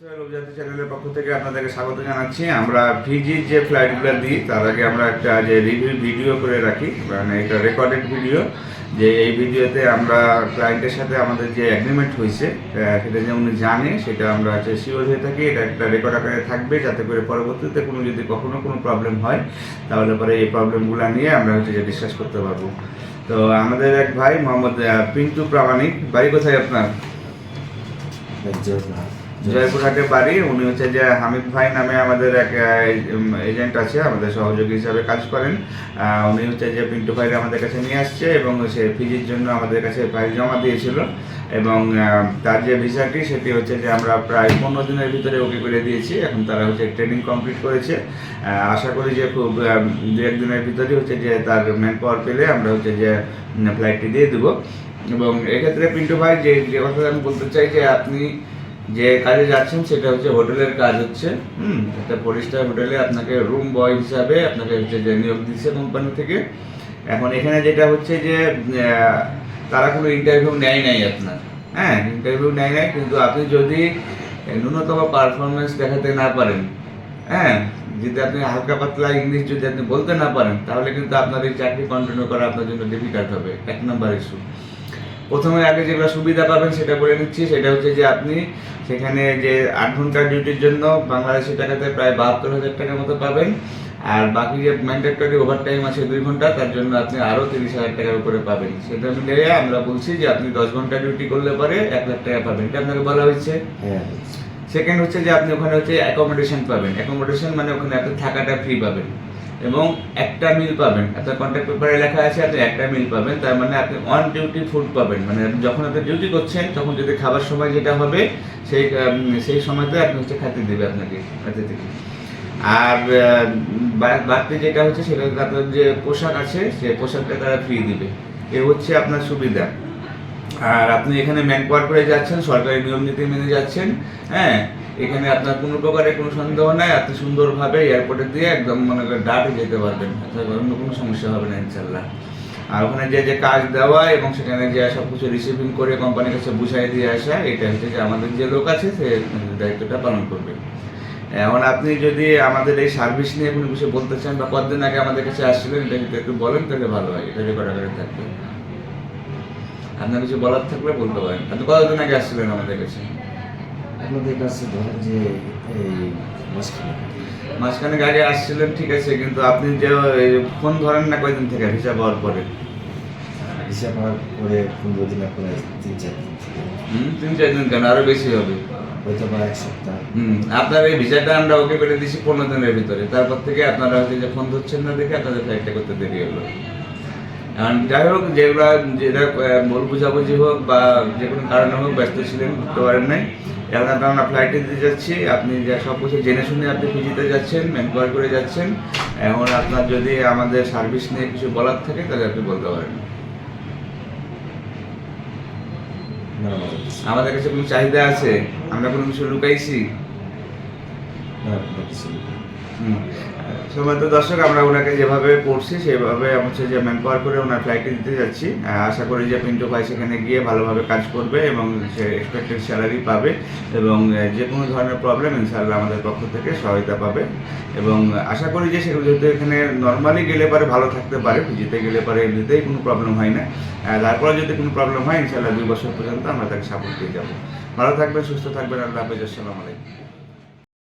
রূপজাতি চ্যানেলের পক্ষ থেকে আপনাদেরকে স্বাগত জানাচ্ছি। আমরা ভিজির যে ফ্লাইটগুলো দিই, তার আগে আমরা একটা যে রিভিউ, ভিডিও করে রাখি। মানে এটা রেকর্ডেড ভিডিও যে এই ভিডিওতে আমরা ক্লায়েন্টের সাথে আমাদের যে অ্যাগ্রিমেন্ট হয়েছে সেটা যে উনি জানে, সেটা আমরা হচ্ছে শিওর হয়ে থাকি। এটা একটা রেকর্ড আকারে থাকবে, যাতে করে পরবর্তীতে কোনো যদি কখনো কোনো প্রবলেম হয়, তাহলে পরে এই প্রবলেমগুলো নিয়ে আমরা হচ্ছে যে ডিসকাস করতে পারব। তো আমাদের এক ভাই, মোহাম্মদ পিন্টু প্রামাণিক। বাড়ি কোথায় আপনার? জয়পুরহাটে বাড়ি, উনি হচ্ছে যে হামিদ ভাই নামে আমাদের এক এজেন্ট আছে, আমাদের সহযোগী হিসাবে কাজ করেন। উনি হচ্ছে যে পিন্টু ভাইরে আমাদের কাছে নিয়ে আসছে এবং সে ফিজির জন্য আমাদের কাছে ফাইল জমা দিয়েছিল। এবং তার যে ভিসাটি, সেটি হচ্ছে যে আমরা প্রায় পনেরো দিনের ভিতরে ওকে করে দিয়েছি। এখন তারা হচ্ছে ট্রেনিং কমপ্লিট করেছে। আশা করি যে খুব দু একদিনের ভিতরেই হচ্ছে যে তার ম্যান পাওয়ার পেলে আমরা হচ্ছে যে ফ্লাইটটি দিয়ে দেবো। এবং এক্ষেত্রে পিন্টু ভাই, যে যে কথা আমি বলতে চাই যে আপনি যে কাজে যাচ্ছেন সেটা হচ্ছে হোটেলের কাজ হচ্ছে, হুম? একটা পরিষ্কার হোটেলে আপনাকে রুম বয় হিসাবে আপনাকে হচ্ছে যে নিয়োগ দিচ্ছে কোম্পানি থেকে। এখন এখানে যেটা হচ্ছে যে তারা কোনো ইন্টারভিউ নেয় নাই আপনার হ্যাঁ? ইন্টারভিউ নেয় নাই, কিন্তু আপনি যদি ন্যূনতম পারফরমেন্স দেখাতে না পারেন হ্যাঁ? যদি আপনি হালকা পাতলা ইংলিশ যদি আপনি বলতে না পারেন, তাহলে কিন্তু আপনার এই চাকরি কন্টিনিউ করা আপনার জন্য ডিফিকাল্ট হবে। এক নম্বর ইস্যু প্রথমে আগে যেগুলো সুবিধা পাবেন সেটা বলে নিচ্ছি। সেটা হচ্ছে যে আপনি সেখানে যে আট ঘণ্টার ডিউটির জন্য বাংলাদেশি টাকাতে প্রায় বাহাত্তর হাজার টাকার মতো পাবেন। আর বাকি যে ম্যান্ডেটরি ওভার টাইম আছে দুই ঘণ্টা তার জন্য আপনি আরও তিরিশ হাজার টাকার উপরে পাবেন। সেটা মিলিয়ে আমরা বলছি যে আপনি দশ ঘণ্টা ডিউটি করলে পরে এক লাখ টাকা পাবেন। এটা আপনাকে বলা হয়েছে। সেকেন্ড হচ্ছে যে আপনি ওখানে হচ্ছে অ্যাকোমোডেশন পাবেন। অ্যাকোমোডেশন মানে ওখানে আপনি থাকাটা ফ্রি পাবেন। এবং একটা মিল পাবেন। আপনার কন্ট্যাক্ট পেপারে লেখা আছে, আপনি একটা মিল পাবেন, তার মানে আপনি অন ডিউটি ফুড পাবেন। মানে আপনি যখন আপনি ডিউটি করছেন, তখন যদি খাবার সময় যেটা হবে, সেই সেই সময়তে আপনি হচ্ছে খাতে দেবে আপনাকে খাতে থেকে। আর বাড়তি যেটা হচ্ছে, সেটা আপনার যে পোশাক আছে, সেই পোশাকটা তারা ফ্রি দিবে। এ হচ্ছে আপনার সুবিধা। আর আপনি এখানে ম্যান পাওয়ার করে যাচ্ছেন, সরকারি নিয়ম নীতি মেনে যাচ্ছেন হ্যাঁ? এখানে আপনার কোনো প্রকারের কোনো সন্দেহ নাই, আপনি সুন্দরভাবে এয়ারপোর্টে দিয়ে একদম মনে করেন ডাটে যেতে পারবেন। অন্য কোনো সমস্যা হবে না ইনশাল্লাহ আর ওখানে যে যে কাজ দেওয়া এবং সেখানে যে সব কিছু রিসিভিং করে কোম্পানির কাছে বুঝাই দিয়ে আসা, এটা হচ্ছে যে আমাদের যে লোক আছে, সে দায়িত্বটা পালন করবে। এখন আপনি যদি আমাদের এই সার্ভিস নিয়ে কোনো কিছু বলতে চান বা কতদিন আগে আমাদের কাছে আসছিলেন, এটা যদি একটু বলেন, তাহলে ভালো হয়, এটা রেকর্ড আকারে থাকবে। আপনার কিছু বলার থাকলে বলতে পারেন। আপনি কতদিন আগে আসছিলেন আমাদের কাছে? আপনাদের কাছে ধরেন যে এই মাঝখানে। মাঝখানে আগে আসছিলেন ঠিক আছে কিন্তু আপনি যে ফোন ধরেন না কয়দিন থেকে ভিসা পাওয়ার পরে? হিসাব হওয়ার পরে পনেরো দিনের পরে তিন চার দিন থেকে। হুম তিন চার দিন কেন? আরও বেশি হবে। হয়তো বা এক সপ্তাহ। হুম আপনার এই ভিসাটা আমরা ওকে পনেরো দিনের ভিতরে। তারপর থেকে আপনারা যে ফোন ধরছেন না দেখে আপনাদের ফ্লাইটটা করতে দেরি হলো। যাই হোক যেগুলা যেটা ভুল বুঝাবুঝি হোক বা যে কোনো কারণে হোক ব্যস্ত ছিলেন করতে পারেন নাই। এখন আপনার ফ্লাইটে দিতে যাচ্ছি। আপনি যা সব কিছু জেনে শুনে আপনি পিজিতে যাচ্ছেন এনকোয়ারি করে যাচ্ছেন। এখন আপনার যদি আমাদের সার্ভিস নিয়ে কিছু বলার থাকে, তাহলে আপনি বলতে পারেন। আমাদের কাছে কোনো চাহিদা আছে? আমরা কোনো কিছু লুকাইছি? হুম। সম্মানিত দর্শক, আমরা ওনাকে যেভাবে করছি সেভাবে হচ্ছে যে ম্যান পাওয়ার করে ওনার ফ্লাইটে দিতে যাচ্ছি। আশা করি যে পিন্টু ভাই সেখানে গিয়ে ভালোভাবে কাজ করবে এবং সে এক্সপেক্টেড স্যালারি পাবে এবং যে কোনো ধরনের প্রবলেম ইনশাআল্লাহ আমাদের পক্ষ থেকে সহায়তা পাবে। এবং আশা করি যে সেগুলো যেহেতু এখানে নর্মালি গেলে পারে, ভালো থাকতে পারে ভিজিতে গেলে পারে, এমনিতেই কোনো প্রবলেম হয় না। তারপরে যদি কোনো প্রবলেম হয়, ইনশাআল্লাহ দুই বছর পর্যন্ত আমরা তাকে সাপোর্ট দিয়ে যাব। ভালো থাকবেন, সুস্থ থাকবেন, আল্লাহ হাফেজ, আসসালামু আলাইকুম।